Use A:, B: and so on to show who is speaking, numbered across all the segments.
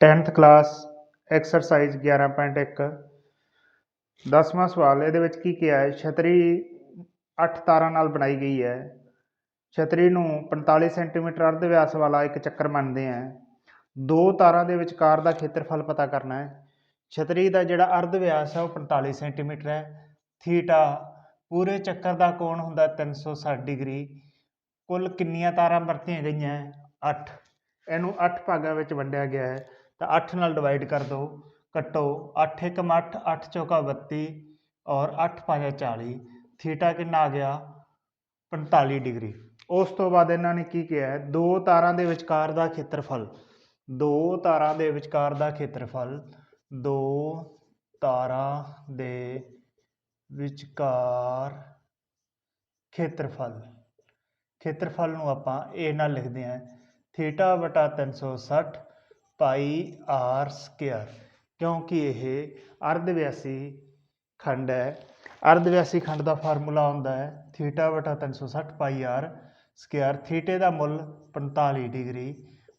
A: 10th class exercise 11.1 ਦਸਵਾਂ ਸਵਾਲ, ਇਹਦੇ ਵਿੱਚ ਕੀ ਕਿਹਾ ਹੈ? ਛਤਰੀ 8 ਤਾਰਾਂ ਨਾਲ ਬਣਾਈ ਗਈ ਹੈ। ਛਤਰੀ ਨੂੰ 45 ਸੈਂਟੀਮੀਟਰ ਅਰਧ ਵਿਆਸ ਵਾਲਾ ਇੱਕ ਚੱਕਰ ਮੰਨਦੇ ਆ ਦੋ ਤਾਰਾਂ ਦੇ ਵਿਚਕਾਰ ਦਾ ਖੇਤਰਫਲ ਪਤਾ ਕਰਨਾ ਹੈ। ਛਤਰੀ ਦਾ ਜਿਹੜਾ ਅਰਧ ਵਿਆਸ ਹੈ ਉਹ 45 ਸੈਂਟੀਮੀਟਰ ਹੈ। ਥੀਟਾ ਪੂਰੇ ਚੱਕਰ ਦਾ ਕੋਣ ਹੁੰਦਾ 360 ਡਿਗਰੀ। ਕੁੱਲ ਕਿੰਨੀਆਂ ਤਾਰਾਂ ਵਰਤੀਆਂ ਗਈਆਂ? 8 ਇਹਨੂੰ 8 ਭਾਗਾਂ ਵਿੱਚ ਵੰਡਿਆ ਗਿਆ ਹੈ। ਤਾਂ 8 ਨਾਲ ਡਿਵਾਈਡ ਕਰ ਦਿਓ ਕੱਟੋ 8 1 8 8 ਚੌਕਾ 32 ਔਰ 8 5 40 ਥੀਟਾ ਕਿੰਨਾ ਆ ਗਿਆ? 45 ਡਿਗਰੀ। ਉਸ ਤੋਂ ਬਾਅਦ ਇਹਨਾਂ ਨੇ ਕੀ ਕਿਹਾ? ਹੈ ਦੋ ਤਾਰਾਂ ਦੇ ਵਿਚਕਾਰ ਦਾ ਖੇਤਰਫਲ, ਦੋ ਤਾਰਾਂ ਦੇ ਵਿਚਕਾਰ ਦਾ ਖੇਤਰਫਲ, ਦੋ ਤਾਰਾਂ ਦੇ ਵਿਚਕਾਰ ਖੇਤਰਫਲ। ਖੇਤਰਫਲ ਨੂੰ ਆਪਾਂ a ਨਾਲ ਲਿਖਦੇ ਹਾਂ। ਥੀਟਾ ਵਟਾ 360 ਪਾਈ ਆਰ ਸਕੁਅਰ ਕਿਉਂਕਿ ਇਹ ਅਰਧ ਵਿਆਸੀ ਖੰਡ ਹੈ। ਅਰਧਵਿਆਸੀ ਖੰਡ ਦਾ ਫਾਰਮੂਲਾ ਹੁੰਦਾ ਹੈ ਥੀਟਾ ਵਟਾ 360 ਪਾਈ ਆਰ ਸਕੁਅਰ ਥੀਟੇ ਦਾ ਮੁੱਲ 45 ਡਿਗਰੀ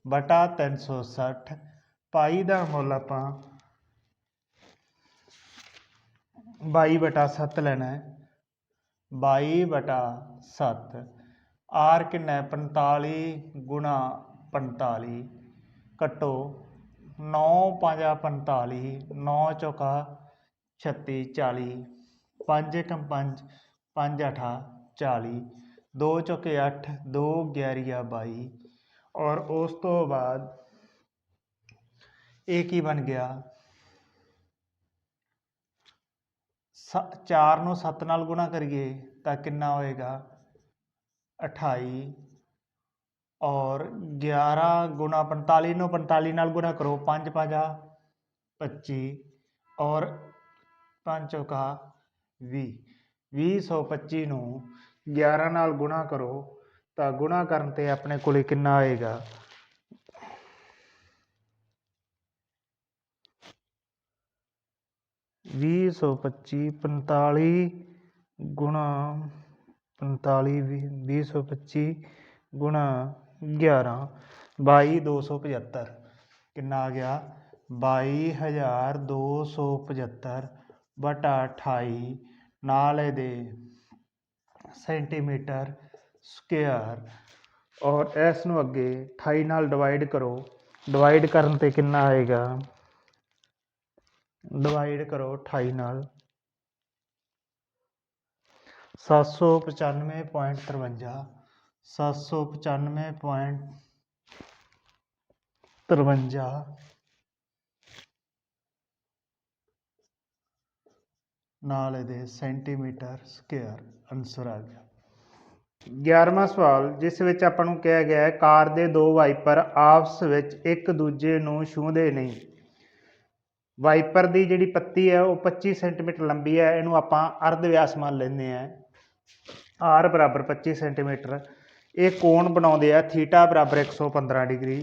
A: ਵਟਾ 360 ਪਾਈ ਦਾ ਮੁੱਲ ਆਪਾਂ 22 ਬਟਾ 7 ਲੈਣਾ ਹੈ। 22 ਬਟਾ 7 r ਕਿੰਨਾ ਹੈ? 45 ਗੁਣਾ 45 ਕੱਟੋ 9 5 45 9 ਚੌਕਾ 36 40 5 1 5 5 8 40 2 ਚੌਕੇ 8 2 11 22 ਔਰ ਉਸ ਤੋਂ ਬਾਅਦ ਇਹ ਕੀ ਬਣ ਗਿਆ 4 ਨੂੰ 7 ਨਾਲ ਗੁਣਾ ਕਰੀਏ ਤਾਂ ਕਿੰਨਾ ਹੋਏਗਾ 28 ਔਰ 11 ਗੁਣਾ 45 ਨੂੰ 45 ਨਾਲ ਗੁਣਾ ਕਰੋ 5 5 25 ਔਰ 5 ਚੌਕਾ 20 225 ਨੂੰ 11 ਨਾਲ ਗੁਣਾ ਕਰੋ, ਤਾਂ ਗੁਣਾ ਕਰਨ ਤੇ ਆਪਣੇ ਕੋਲੇ ਕਿੰਨਾ ਆਏਗਾ? ਵੀਹ ਸੌ ਪੱਚੀ ਪੰਤਾਲੀ ਗੁਣਾ ਪੰਤਾਲੀ, ਵੀਹ ਵੀਹ ਸੌ ਪੱਚੀ ਗੁਣਾ ਗਿਆਰਾਂ ਬਾਈ ਦੋ ਸੌ ਪਝੱਤਰ ਕਿੰਨਾ ਆ ਗਿਆ ਬਾਈ ਹਜ਼ਾਰ ਦੋ ਸੌ ਪਝੱਤਰ ਬਟਾ ਅਠਾਈ ਨਾਲ ਇਹਦੇ ਸੈਂਟੀਮੀਟਰ ਸਕੁਅਰ ਔਰ ਇਸ ਨੂੰ ਅੱਗੇ 28 ਨਾਲ ਡਿਵਾਈਡ ਕਰੋ ਡਿਵਾਈਡ ਕਰਨ ਤੇ ਕਿੰਨਾ ਆਏਗਾ ਡਿਵਾਈਡ ਕਰੋ 28 ਨਾਲ 795.53 795.53 ਨਾਲ ਇਹਦੇ ਸੈਂਟੀਮੀਟਰ ਸਕੁਅਰ ਆਨਸਰ ਆ ਗਿਆ। 11ਵਾਂ ਸਵਾਲ, ਜਿਸ ਵਿੱਚ ਆਪਾਂ ਨੂੰ ਕਿਹਾ ਗਿਆ ਹੈ, ਕਾਰ ਦੇ ਦੋ ਵਾਈਪਰ ਆਪਸ ਵਿੱਚ ਇੱਕ ਦੂਜੇ ਨੂੰ ਛੂਹਦੇ ਨਹੀਂ। ਵਾਈਪਰ ਦੀ ਜਿਹੜੀ ਪੱਤੀ ਹੈ, ਉਹ 25 ਸੈਂਟੀਮੀਟਰ ਲੰਬੀ ਹੈ, ਇਹਨੂੰ ਆਪਾਂ ਅਰਧ ਵਿਆਸ ਮੰਨ ਲੈਂਦੇ ਆ ਆਰ ਬਰਾਬਰ 25 ਸੈਂਟੀਮੀਟਰ। ਇਹ ਕੋਣ ਬਣਾਉਂਦੇ ਆ? ਥੀਟਾ ਬਰਾਬਰ 115 ਡਿਗਰੀ।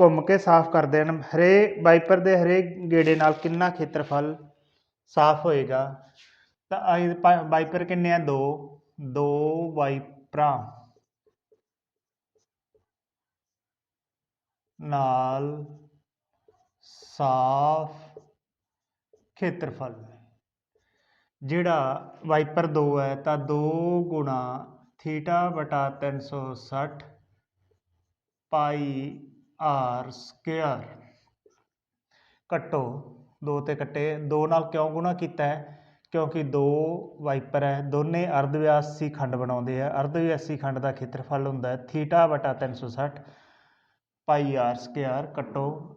A: ਘੁੰਮ ਕੇ ਸਾਫ਼ ਕਰਦੇ ਹਨ ਹਰੇ ਵਾਈਪਰ ਦੇ ਹਰੇ ਗੇੜੇ ਨਾਲ ਕਿੰਨਾ ਖੇਤਰਫਲ ਸਾਫ਼ ਹੋਏਗਾ? ਤਾਂ ਵਾਈਪਰ ਕਿੰਨੇ ਆ? ਦੋ। ਦੋ ਵਾਈਪਰਾਂ। ਨਾਲ ਸਾਫ਼ ਖੇਤਰਫਲ। ਜਿਹੜਾ ਵਾਈਪਰ 2 ਹੈ, ਤਾਂ 2 ਗੁਣਾ ਥੀਟਾ ਬਟਾ 360 ਪਾਈ ਆਰ ਸਕੁਅਰ। ਕੱਟੋ। 2 ਤੇ ਕੱਟੇ। 2 ਨਾਲ ਕਿਉਂ ਗੁਣਾ ਕੀਤਾ ਹੈ? ਕਿਉਂਕਿ ਦੋ ਵਾਈਪਰ ਹੈ। ਦੋਨੇ ਅਰਧਵਿਆਸੀ ਖੰਡ ਬਣਾਉਂਦੇ ਆ। ਅਰਧਵਿਆਸੀ ਖੰਡ ਦਾ ਖੇਤਰਫਲ ਹੁੰਦਾ ਹੈ। ਥੀਟਾ ਬਟਾ 360 ਪਾਈ ਆਰ ਸਕੁਅਰ ਕੱਟੋ।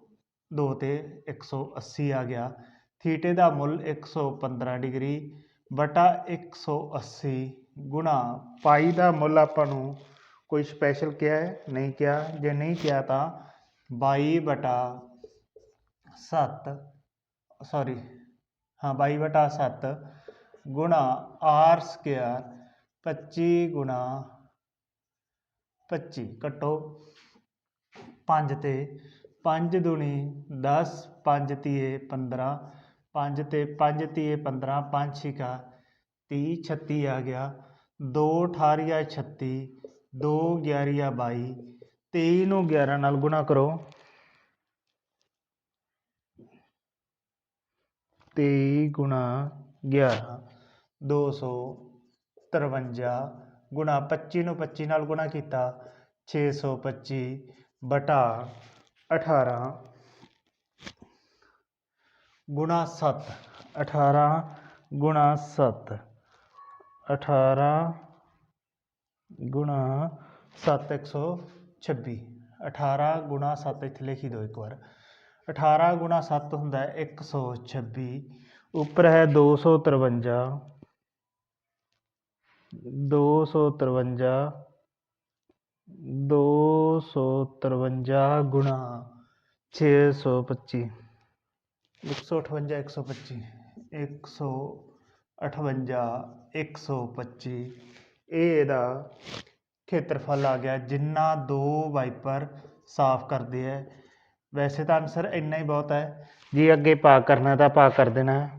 A: 2 ਤੇ 180 ਆ ਗਿਆ। ਥੀਟੇ ਦਾ ਮੁੱਲ 115 ਡਿਗਰੀ ਬਟਾ 180 ਗੁਣਾ, ਪਾਈ ਦਾ ਮੁੱਲ ਆਪਾਂ ਨੂੰ ਕੋਈ ਸਪੈਸ਼ਲ ਕਿਹਾ ਹੈ? ਨਹੀਂ ਕਿਹਾ। ਜੇ ਨਹੀਂ ਕਿਹਾ ਤਾਂ 22 ਬਟਾ 7 ਸੌਰੀ ਹਾਂ 22 ਬਟਾ 7 ਗੁਣਾ r ਸਕੁਅਰ 25 ਗੁਣਾ 25 ਕੱਟੋ 5 ਤੇ 5 ਦੁਣੀ 10 5 ਤੀਏ 15 5 ਤੇ 5 ਤੀਏ 15 5 ਛਿਕਾ 30 36 ਆ ਗਿਆ। दो अठारी छत्ती दो ग्यारह बई तेई न ग्यारह नाल गुणा करो तेई गुणा ग्यारह दो सौ तरवंजा गुणा पच्ची पच्ची गुणा किया छे सौ पच्ची बटा अठारह गुणा सत्त अठारह गुणा सत्त अठारह गुणा सत्त एक सौ छब्बी। अठारह गुणा सत्त इत लिखी दो एक बार। अठारह गुणा सत्त हों एक सौ छब्बी। उपर है दो सौ तरवंजा। दो सौ तरवंजा। दो सौ तरवंजा गुणा छे सौ पच्ची। एक सौ अठवंजा, एक सौ पच्ची। एक सौ अठवंजा 125 ਇਹ ਇਹਦਾ ਖੇਤਰਫਲ ਆ ਗਿਆ, ਜਿੰਨਾ ਦੋ ਵਾਈਪਰ ਸਾਫ਼ ਕਰਦੇ ਹੈ ਵੈਸੇ ਤਾਂ ਆਨਸਰ ਇੰਨਾ ਹੀ ਬਹੁਤ ਹੈ। ਜੇ ਅੱਗੇ ਭਾਗ ਕਰਨਾ ਤਾਂ ਭਾਗ ਕਰ ਦੇਣਾ।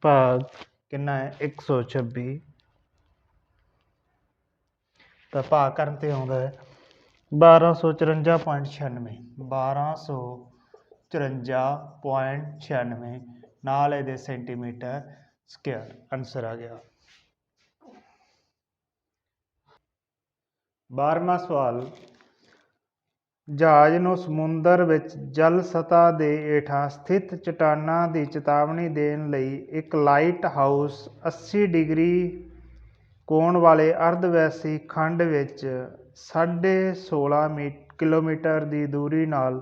A: ਭਾਗ ਕਿੰਨਾ ਹੈ? 126 ਤਾਂ ਭਾਗ ਕਰਨ ਤੇ ਆਉਂਦਾ ਹੈ। 1254.96 1254.96 ਨਾਲ ਇਹਦੇ ਸੈਂਟੀਮੀਟਰ ਸਕੁਅਰ ਆਨਸਰ ਆ ਗਿਆ 12ਵਾਂ ਸਵਾਲ ਜਹਾਜ਼ ਨੂੰ ਸਮੁੰਦਰ ਵਿੱਚ ਜਲ ਸਤ੍ਹਾ ਦੇ ਹੇਠਾਂ ਸਥਿਤ ਚਟਾਨਾਂ ਦੀ ਚੇਤਾਵਨੀ ਦੇਣ ਲਈ ਇੱਕ ਲਾਈਟ ਹਾਊਸ 80 ਡਿਗਰੀ ਕੋਣ ਵਾਲੇ ਅਰਧਵੈਸੀ ਖੰਡ ਵਿੱਚ ਸਾਢੇ 16 ਮੀ ਕਿਲੋਮੀਟਰ ਦੀ ਦੂਰੀ ਨਾਲ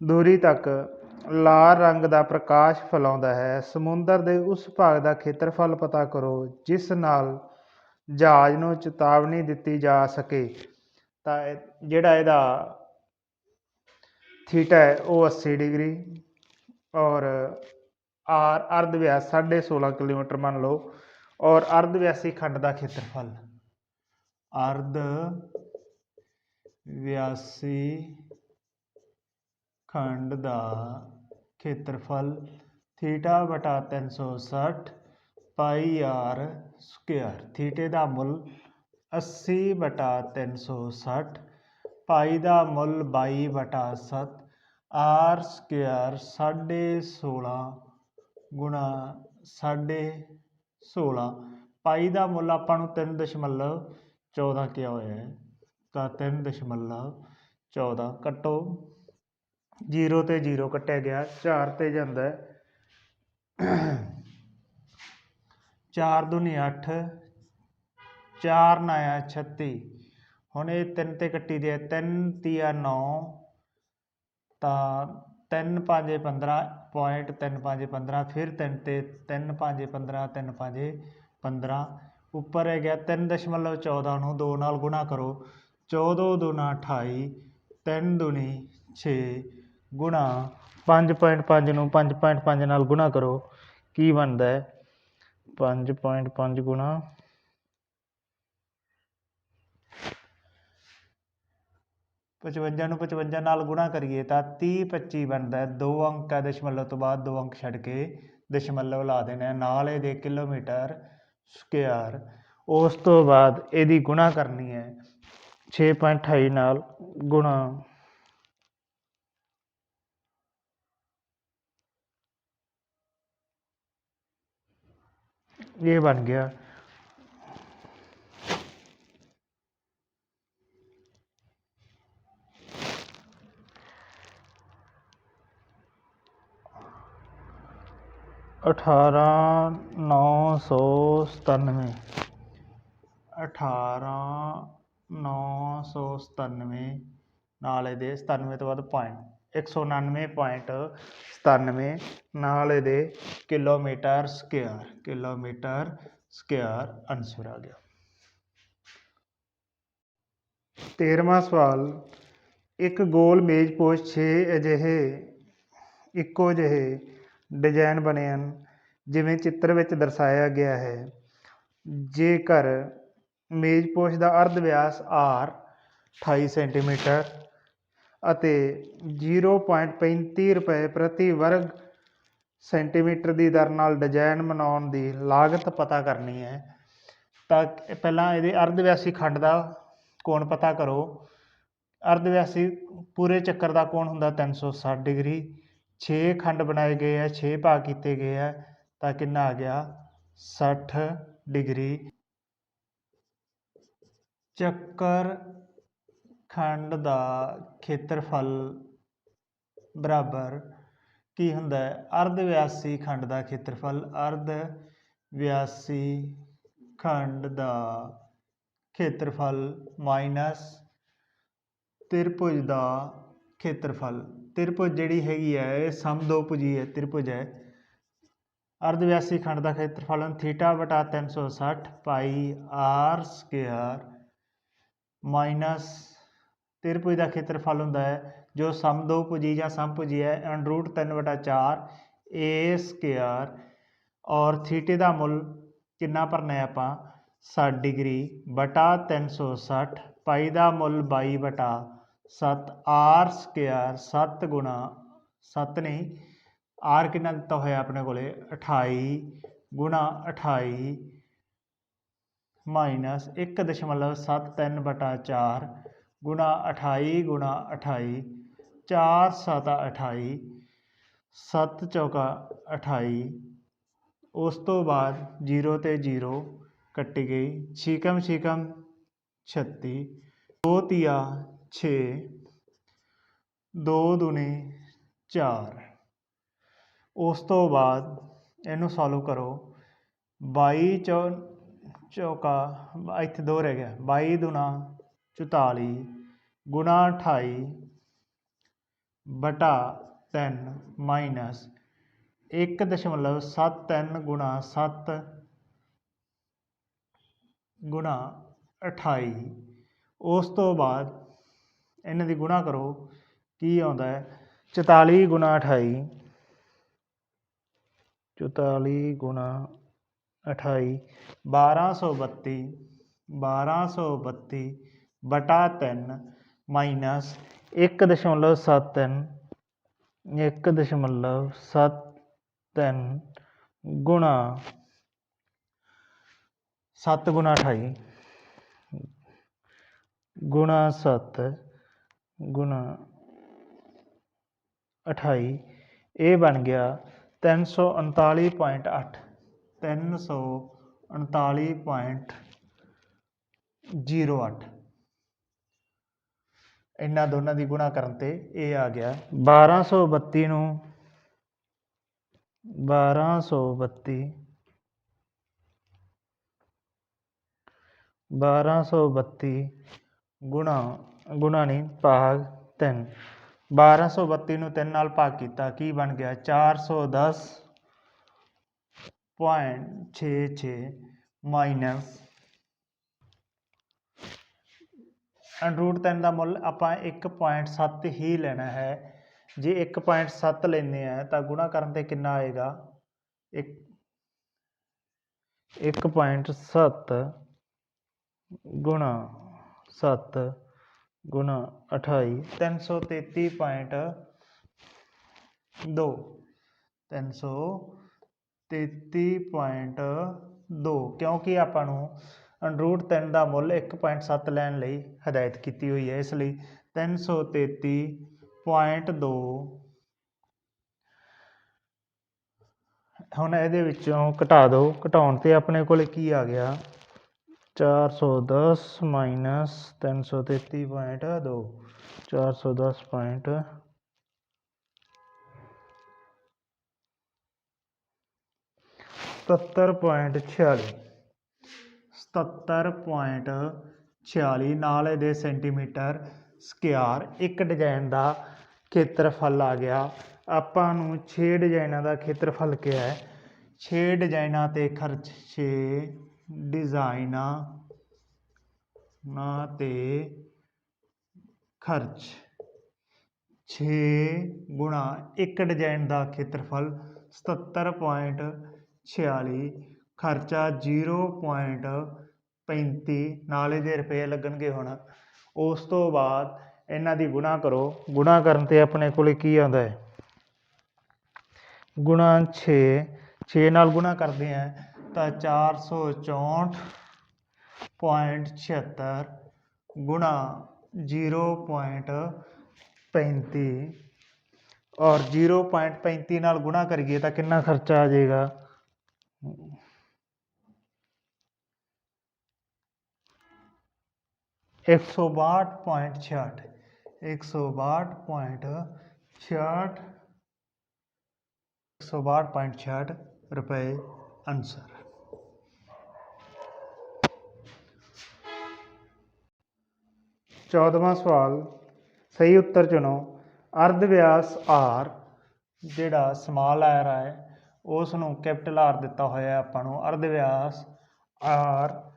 A: ਦੂਰੀ ਤੱਕ ਲਾਲ ਰੰਗ ਦਾ ਪ੍ਰਕਾਸ਼ ਫੈਲਾਉਂਦਾ ਹੈ। ਸਮੁੰਦਰ ਦੇ ਉਸ ਭਾਗ ਦਾ ਖੇਤਰਫਲ ਪਤਾ ਕਰੋ, ਜਿਸ ਨਾਲ ਜਹਾਜ਼ ਨੂੰ ਚੇਤਾਵਨੀ ਦਿੱਤੀ ਜਾ ਸਕੇ। ਤਾਂ ਜਿਹੜਾ ਇਹਦਾ ਥੀਟਾ ਹੈ, ਉਹ 80 ਡਿਗਰੀ ਔਰ ਆਰ ਅਰਧ ਵਿਆਸ 16.5 ਕਿਲੋਮੀਟਰ ਮੰਨ ਲਓ ਔਰ ਅਰਧ ਵਿਆਸੀ ਖੰਡ ਦਾ ਖੇਤਰਫਲ। ਅਰਧ ਵਿਆਸੀ ਖੰਡ ਦਾ ਖੇਤਰਫਲ ਥੀਟਾ ਬਟਾ 360 ਪਾਈ ਆਰ ਸਕੁਅਰ ਥੀਟੇ ਦਾ ਮੁੱਲ 80 ਬਟਾ 360 ਪਾਈ ਦਾ ਮੁੱਲ 22 ਬਟਾ 7 ਆਰ ਸਕੁਅਰ 16.5 ਗੁਣਾ 16.5 ਪਾਈ ਦਾ ਮੁੱਲ ਆਪਾਂ ਨੂੰ 3.14 ਕਿਹਾ ਹੋਇਆ ਹੈ ਤਾਂ 3.14 ਕੱਟੋ ਜੀਰੋ ਤੇ ਜੀਰੋ ਕੱਟਿਆ ਗਿਆ 4 ਤੇ ਜਾਂਦਾ ਹੈ। 4 ਦੁਨੀ 8 4 ਨਾਇਆ 36 ਹੁਣ ਇਹ 3 ਤੇ ਕੱਟੀ ਦੇ 3 ਤੀਆ 9 ਤਾਂ 3 5 15 ਪੁਆਇੰਟ 3 5 15 ਫਿਰ 3 ਤੇ 3 5 15 3 5 15 ਉੱਪਰ ਹੈ ਗਿਆ 3.14 ਨੂੰ 2 ਨਾਲ ਗੁਣਾ ਕਰੋ 14 ਦੁਨਾ 28 3 ਦੁਨੀ 6 ਗੁਣਾ। 5.5 ਨੂੰ 5.5 ਨਾਲ ਗੁਣਾ ਕਰੋ। ਕੀ ਬਣਦਾ ਹੈ? 5.5 ਗੁਣਾ। 55 ਨੂੰ 55 ਨਾਲ ਗੁਣਾ ਕਰੀਏ ਤਾਂ 30 25 ਬਣਦਾ ਹੈ। ਦੋ ਅੰਕ ਹੈ ਦਸ਼ਮਲਵ ਤੋਂ ਬਾਅਦ ਦੋ ਅੰਕ ਛੱਡ ਕੇ ਦਸ਼ਮਲਵ ਲਾ ਦੇਣਾ ਨਾਲ ਇਹਦੇ ਕਿਲੋਮੀਟਰ ਸਕੁਅਰ ਉਸ ਤੋਂ ਬਾਅਦ ਇਹਦੀ ਗੁਣਾ ਕਰਨੀ ਹੈ। 6.28 ਨਾਲ ਗੁਣਾ। ये बन गया। अठारह नौ सौ सतानवे अठारह नौ सौ सतानवे नाले दे सतानवे तो बाद पॉइंट 199.97 ਨਾਲ ਇਹਦੇ kilometre square kilometre square answer ਆ ਗਿਆ। 13ਵਾਂ ਸਵਾਲ, ਇੱਕ ਗੋਲ ਮੇਜ਼ਪੋਸ਼ 6 ਅਜਿਹੇ, ਇੱਕੋ ਜਿਹੇ ਡਿਜ਼ਾਈਨ ਬਣੇ ਹਨ, ਜਿਵੇਂ ਚਿੱਤਰ ਵਿੱਚ ਦਰਸਾਇਆ ਗਿਆ ਹੈ। ਜੇਕਰ ਮੇਜ਼ਪੋਸ਼ ਦਾ ਅਰਧ ਵਿਆਸ r 28 ਸੈਂਟੀਮੀਟਰ ਅਤੇ 0.35 ਰੁਪਏ ਪ੍ਰਤੀ ਵਰਗ ਸੈਂਟੀਮੀਟਰ ਦੀ ਦਰ ਨਾਲ ਡਿਜ਼ਾਈਨ ਬਣਾਉਣ ਦੀ ਲਾਗਤ ਪਤਾ ਕਰਨੀ ਹੈ। ਤਾਂ ਪਹਿਲਾਂ ਇਹਦੇ ਅਰਧਵਿਆਸੀ ਖੰਡ ਦਾ ਕੋਣ ਪਤਾ ਕਰੋ। ਅਰਧਵਿਆਸੀ ਪੂਰੇ ਚੱਕਰ ਦਾ ਕੋਣ ਹੁੰਦਾ 360 ਡਿਗਰੀ। 6 ਖੰਡ ਬਣਾਏ ਗਏ ਆ 6 ਭਾਗ ਕੀਤੇ ਗਏ ਆ, ਤਾਂ ਕਿੰਨਾ ਆ ਗਿਆ? 60 ਡਿਗਰੀ। ਚੱਕਰ ਖੰਡ ਦਾ ਖੇਤਰਫਲ ਬਰਾਬਰ ਕੀ ਹੁੰਦਾ ਹੈ? ਅਰਧ ਵਿਆਸੀ ਖੰਡ ਦਾ ਖੇਤਰਫਲ, ਅਰਧ ਵਿਆਸੀ ਖੰਡ ਦਾ ਖੇਤਰਫਲ ਮਾਈਨਸ ਤ੍ਰਿਭੁਜ ਦਾ ਖੇਤਰਫਲ। ਤ੍ਰਿਭੁਜ ਜਿਹੜੀ ਹੈਗੀ ਹੈ, ਇਹ ਸਮਦੋਭੁਜੀ ਹੈ, ਤ੍ਰਿਭੁਜ ਹੈ। ਅਰਧ ਵਿਆਸੀ ਖੰਡ ਦਾ ਖੇਤਰਫਲ ਥੀਟਾ ਵਟਾ 360 ਪਾਈ ਆਰ ਸਕੁਅਰ ਮਾਈਨਸ ਤ੍ਰਿਭੁਜ ਦਾ ਖੇਤਰਫਲ ਹੁੰਦਾ ਹੈ ਜੋ ਸਮਦੋਭੁਜੀ ਜਾਂ ਸਮਭੁਜੀ ਹੈ ਅੰਡਰ ਰੂਟ 3 ਵਟਾ 4 ਏ ਸਕੁਅਰ ਔਰ ਥੀਟੇ ਦਾ ਮੁੱਲ ਕਿੰਨਾ ਭਰਨਾ ਹੈ ਆਪਾਂ 60 ਡਿਗਰੀ ਬਟਾ 360 ਪਾਈ ਦਾ ਮੁੱਲ 22 ਬਟਾ 7 ਆਰ ਸਕੁਅਰ 7 ਗੁਣਾ 7 ਨਹੀਂ ਆਰ ਕਿੰਨਾ ਦਿੱਤਾ ਹੋਇਆ ਆਪਣੇ ਕੋਲੇ 28 ਗੁਣਾ 28 ਮਾਈਨਸ 1.73 ਬਟਾ 4 ਗੁਣਾ 28 ਗੁਣਾ 28 4 7 28 7 ਚੌਕਾ 28 ਉਸ ਤੋਂ ਬਾਅਦ 0 ਤੇ 0 ਕੱਟੀ ਗਈ। ਛਿਕਮ ਛਿਕਮ 36 ਦੋ ਤੀਆ 6 ਦੋ ਦੁਨੀ 4 ਉਸ ਤੋਂ ਬਾਅਦ ਇਹਨੂੰ ਸੋਲਵ ਕਰੋ। 22 ਚੌ, ਚੌਕਾ, ਇੱਥੇ ਦੋ ਰਹਿ ਗਿਆ। 22 ਦੁਨਾ 44 ਗੁਣਾ 28 ਬਟਾ 3 ਮਾਈਨਸ 1.73 ਗੁਣਾ 7 ਗੁਣਾ 28 ਉਸ ਤੋਂ ਬਾਅਦ ਇਹਨਾਂ ਦੀ ਗੁਣਾ ਕਰੋ, ਕੀ ਆਉਂਦਾ ਹੈ? 44 ਗੁਣਾ 28 44 ਗੁਣਾ 28 1232 1232 ਬਟਾ 3 ਮਾਈਨਸ 1.73 1.73 ਗੁਣਾ 7 ਗੁਣਾ 28 ਗੁਣਾ 7 ਗੁਣਾ 28 ਇਹ ਬਣ ਗਿਆ 339.8 339.08 ਇਹਨਾਂ ਦੋਨਾਂ ਦੀ ਗੁਣਾ ਕਰਨ ਤੇ ਇਹ ਆ ਗਿਆ। 1232 ਨੂੰ 1232 1232 ਗੁਣਾ ਗੁਣਾ ਨਹੀਂ, ਭਾਗ 3 1232 ਨੂੰ 3 ਨਾਲ ਭਾਗ ਕੀਤਾ, ਕੀ ਬਣ ਗਿਆ? 410.66 ਮਾਈਨਸ ਅੰਡਰੂਟ 3 ਦਾ ਮੁੱਲ ਆਪਾਂ 1.7 ਹੀ ਲੈਣਾ ਹੈ। ਜੇ 1.7 ਲੈਂਦੇ ਆ ਤਾਂ ਗੁਣਾ ਕਰਨ ਤੇ ਕਿੰਨਾ ਆਏਗਾ? 1 1.7 ਗੁਣਾ 7 ਗੁਣਾ 28 333.2 333.2 ਕਿਉਂਕਿ ਆਪਾਂ ਨੂੰ ਅੰਡਰੂਟ 3 ਦਾ ਮੁੱਲ 1.7 ਲੈਣ ਲਈ ਹਦਾਇਤ ਕੀਤੀ ਹੋਈ ਹੈ। ਇਸ ਲਈ 333.2 ਹੁਣ ਇਹਦੇ ਵਿੱਚੋਂ ਘਟਾ ਦਿਓ ਘਟਾਉਣ ਤੇ ਆਪਣੇ ਕੋਲ ਕੀ ਆ ਗਿਆ? 410 ਮਾਈਨਸ 333.2 410 ਪੁਆਇੰਟ ਸਤੱਤਰ ਪੁਆਇੰਟ ਛਿਆਲੀ। ਸਤੱਤਰ ਪੁਆਇੰਟ ਛਿਆਲੀ ਨਾਲ ਇਹਦੇ ਸੈਂਟੀਮੀਟਰ ਸਕੁਅਰ ਇੱਕ ਡਿਜ਼ਾਈਨ ਦਾ ਖੇਤਰਫਲ ਆ ਗਿਆ। ਆਪਾਂ ਨੂੰ 6 ਡਿਜ਼ਾਈਨਾਂ ਦਾ ਖੇਤਰਫਲ ਕਿਹਾ ਹੈ। 6 ਡਿਜ਼ਾਈਨਾਂ ਤੇ ਖਰਚ 6 ਡਿਜ਼ਾਈਨਾਂ ਨਾ ਤੇ ਖਰਚ 6 ਗੁਣਾ ਇੱਕ ਡਿਜ਼ਾਈਨ ਦਾ ਖੇਤਰਫਲ 77.46 ਖਰਚਾ 0.35 ਨਾਲ ਇਹਦੇ ਰੁਪਏ ਲੱਗਣਗੇ ਹੁਣ, ਉਸ ਤੋਂ ਬਾਅਦ ਇਹਨਾਂ ਦੀ ਗੁਣਾ ਕਰੋ। ਗੁਣਾ ਕਰਨ ਤੇ ਆਪਣੇ ਕੋਲੇ ਕੀ ਆਉਂਦਾ ਹੈ? ਗੁਣਾ 6 6 ਨਾਲ ਗੁਣਾ ਕਰਦੇ ਆ ਤਾਂ 464.76 ਗੁਣਾ 0.35 ਔਰ 0.35 ਨਾਲ ਗੁਣਾ ਕਰੀਏ ਤਾਂ ਕਿੰਨਾ ਖਰਚਾ ਆ ਜਾਏਗਾ? 162.66 162.66 162.66 रुपए आंसर। ਚੌਦਵਾਂ ਸਵਾਲ ਸਹੀ ਉੱਤਰ ਚੁਣੋ ਅਰਧ ਵਿਆਸ r ਜਿਹੜਾ ਸਮਾਲ r ਹੈ ਉਸ ਨੂੰ ਕੈਪੀਟਲ r ਦਿੱਤਾ ਹੋਇਆ ਆਪਾਂ ਨੂੰ ਅਰਧ ਵਿਆਸ r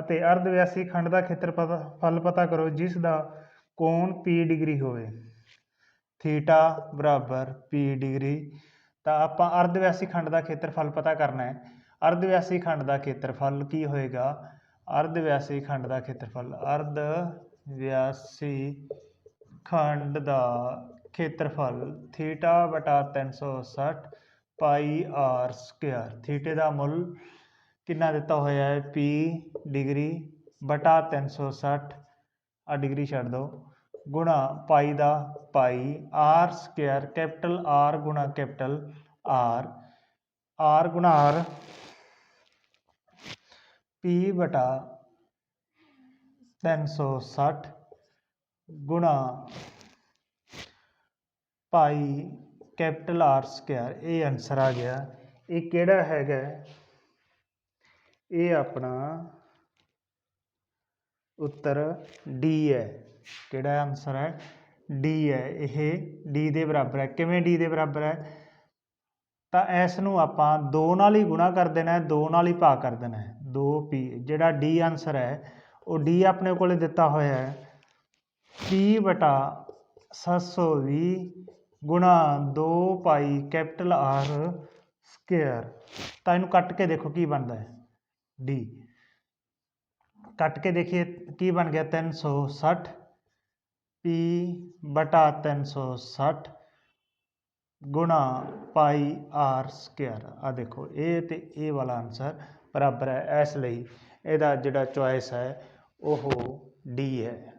A: ਅਤੇ ਅਰਧਵਿਆਸੀ ਖੰਡ ਦਾ ਖੇਤਰਫਲ ਫਲ ਪਤਾ ਕਰੋ, ਜਿਸ ਦਾ ਕੋਣ p ਡਿਗਰੀ ਹੋਵੇ। ਥੀਟਾ ਬਰਾਬਰ p ਡਿਗਰੀ। ਤਾਂ ਆਪਾਂ ਅਰਧ ਖੰਡ ਦਾ ਖੇਤਰਫਲ ਪਤਾ ਕਰਨਾ ਹੈ। ਅਰਧ ਖੰਡ ਦਾ ਖੇਤਰਫਲ ਕੀ ਹੋਏਗਾ? ਅਰਧ ਵਿਆਸੀ ਖੰਡ ਦਾ ਖੇਤਰਫਲ ਅਰਧ ਵਿਆਸੀ ਖੰਡ ਦਾ ਖੇਤਰਫਲ ਥੀਟਾ ਬਟਾ 360 ਪਾਈ ਆਰ ਸਕੁਅਰ ਥੀਟੇ ਦਾ ਮੁੱਲ ਕਿੰਨਾ ਦਿੱਤਾ ਹੋਇਆ ਹੈ? p ਡਿਗਰੀ ਬਟਾ 360 ਆ ਡਿਗਰੀ ਛੱਡ ਦਿਓ। ਗੁਣਾ ਪਾਈ ਦਾ pi R square capital R ਗੁਣਾ ਕੈਪੀਟਲ ਆਰ। ਆਰ ਗੁਣਾ ਆਰ। p ਬਟਾ 360 ਗੁਣਾ ਪਾਈ ਕੈਪੀਟਲ ਆਰ ਸਕੁਅਰ। ਇਹ ਆਨਸਰ ਆ ਗਿਆ। ਇਹ ਕਿਹੜਾ ਹੈਗਾ? ਇਹ ਆਪਣਾ ਉੱਤਰ ਡੀ ਹੈ। ਕਿਹੜਾ ਆਨਸਰ ਹੈ? ਡੀ ਹੈ। ਇਹ ਡੀ ਦੇ ਬਰਾਬਰ ਹੈ। ਕਿਵੇਂ ਡੀ ਦੇ ਬਰਾਬਰ ਹੈ? ਤਾਂ ਇਸ ਨੂੰ ਆਪਾਂ 2 ਨਾਲ ਹੀ ਗੁਣਾ ਕਰ ਦੇਣਾ ਹੈ 2 ਨਾਲ ਹੀ ਭਾਗ ਕਰ ਦੇਣਾ ਹੈ। 2p ਜਿਹੜਾ ਡੀ ਆਨਸਰ ਹੈ, ਉਹ ਡੀ ਆਪਣੇ ਕੋਲੇ ਦਿੱਤਾ ਹੋਇਆ ਹੈ। P ਬਟਾ 720 ਗੁਣਾ 2 ਪਾਈ ਕੈਪੀਟਲ ਆਰ ਸਕੁਅਰ ਤਾਂ ਇਹਨੂੰ ਕੱਟ ਕੇ ਦੇਖੋ ਕੀ ਬਣਦਾ ਹੈ। ਡੀ ਕੱਟ ਕੇ ਦੇਖੀਏ ਕੀ ਬਣ ਗਿਆ 360 p ਬਟਾ 360 ਗੁਣਾ ਪਾਈ ਆਰ ਸਕੁਅਰ। ਆ ਦੇਖੋ ਇਹ ਤੇ ਇਹ ਵਾਲਾ ਆਨਸਰ ਬਰਾਬਰ ਹੈ, ਇਸ ਲਈ ਇਹਦਾ ਜਿਹੜਾ ਚੁਆਇਸ ਹੈ, ਉਹ ਡੀ ਹੈ।